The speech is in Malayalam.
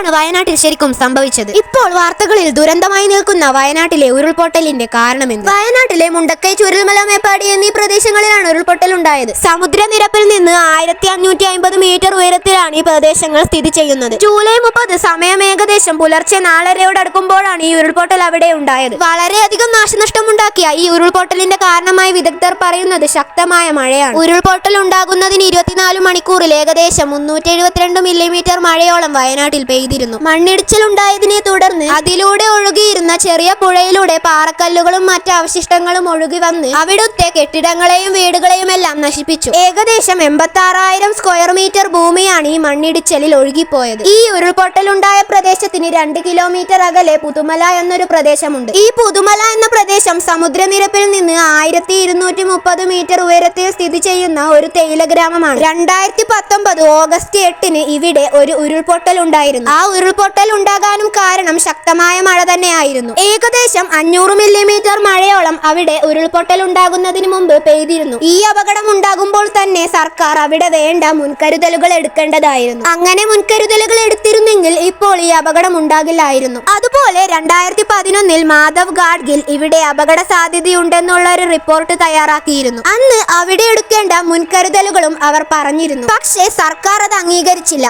എന്താണ് വയനാട്ടിൽ ശരിക്കും സംഭവിച്ചത്? ഇപ്പോൾ വാർത്തകളിൽ ദുരന്തമായി നിൽക്കുന്ന വയനാട്ടിലെ ഉരുൾപൊട്ടലിന്റെ കാരണമെന്ന് വയനാട്ടിലെ മുണ്ടക്കൈ ചുരുൾമല മേപ്പാടി എന്നീ പ്രദേശങ്ങളിലാണ് ഉരുൾപൊട്ടൽ ഉണ്ടായത്. സമുദ്രനിരപ്പിൽ നിന്ന് ആയിരത്തി അഞ്ഞൂറ്റി അമ്പത് മീറ്റർ ഉയരത്തിലാണ് ഈ പ്രദേശങ്ങൾ സ്ഥിതി ചെയ്യുന്നത്. ജൂലൈ മുപ്പത് സമയം ഏകദേശം പുലർച്ചെ നാലരയോടടുക്കുമ്പോഴാണ് ഈ ഉരുൾപൊട്ടൽ അവിടെ ഉണ്ടായത്. വളരെയധികം നാശനഷ്ടമുണ്ടാക്കിയ ഈ ഉരുൾപൊട്ടലിന്റെ കാരണമായി വിദഗ്ധർ പറയുന്നത് ശക്തമായ മഴയാണ്. ഉരുൾപൊട്ടൽ ഉണ്ടാകുന്നതിന് ഇരുപത്തിനാല് മണിക്കൂറിൽ ഏകദേശം മുന്നൂറ്റി എഴുപത്തിരണ്ട് മില്ലിമീറ്റർ മഴയോളം വയനാട്ടിൽ പെയ്തിരുന്നു മണ്ണിടിച്ചിൽ ഉണ്ടായതിനെ തുടർന്ന് അതിലൂടെ ഒഴുകിയിരുന്ന ചെറിയ പുഴയിലൂടെ പാറക്കല്ലുകളും മറ്റ് അവശിഷ്ടങ്ങളും ഒഴുകി വന്ന് അവിടുത്തെ കെട്ടിടങ്ങളെയും വീടുകളെയും എല്ലാം നശിപ്പിച്ചു. ഏകദേശം എൺപത്തി ആറായിരം സ്ക്വയർ മീറ്റർ ഭൂമിയാണ് ഈ മണ്ണിടിച്ചലിൽ ഒഴുകിപ്പോയത്. ഈ ഉരുൾപൊട്ടലുണ്ടായ പ്രദേശത്തിന് രണ്ട് കിലോമീറ്റർ അകലെ പുതുമല എന്നൊരു പ്രദേശമുണ്ട്. ഈ പുതുമല എന്ന പ്രദേശം സമുദ്രനിരപ്പിൽ നിന്ന് ആയിരത്തി ഇരുന്നൂറ്റി മുപ്പത് മീറ്റർ ഉയരത്തിൽ സ്ഥിതി ചെയ്യുന്ന ഒരു തേയില ഗ്രാമമാണ്. രണ്ടായിരത്തി പത്തൊമ്പത് ഓഗസ്റ്റ് എട്ടിന് ഇവിടെ ഒരു ഉരുൾപൊട്ടൽ ഉണ്ടായിരുന്നു ആ ഉരുൾപൊട്ടൽ ഉണ്ടാകാനും കാരണം ശക്തമായ മഴ തന്നെയായിരുന്നു. ഏകദേശം അഞ്ഞൂറ് മില്ലിമീറ്റർ മഴയോളം അവിടെ ഉരുൾപൊട്ടൽ ഉണ്ടാകുന്നതിന് മുമ്പ് പെയ്തിരുന്നു. ഈ അപകടം ഉണ്ടാകുമ്പോൾ തന്നെ സർക്കാർ അവിടെ വേണ്ട മുൻകരുതലുകൾ എടുക്കേണ്ടതായിരുന്നു. അങ്ങനെ മുൻകരുതലുകൾ എടുത്തിരുന്നെങ്കിൽ ഇപ്പോൾ ഈ അപകടം ഉണ്ടാകില്ലായിരുന്നു. അതുപോലെ രണ്ടായിരത്തി പതിനൊന്നിൽ മാധവ് ഗാഡ്ഗിൽ ഇവിടെ അപകട സാധ്യതയുണ്ടെന്നുള്ള ഒരു റിപ്പോർട്ട് തയ്യാറാക്കിയിരുന്നു. അന്ന് അവിടെ എടുക്കേണ്ട മുൻകരുതലുകളും അവർ പറഞ്ഞിരുന്നു. പക്ഷേ സർക്കാർ അത് അംഗീകരിച്ചില്ല.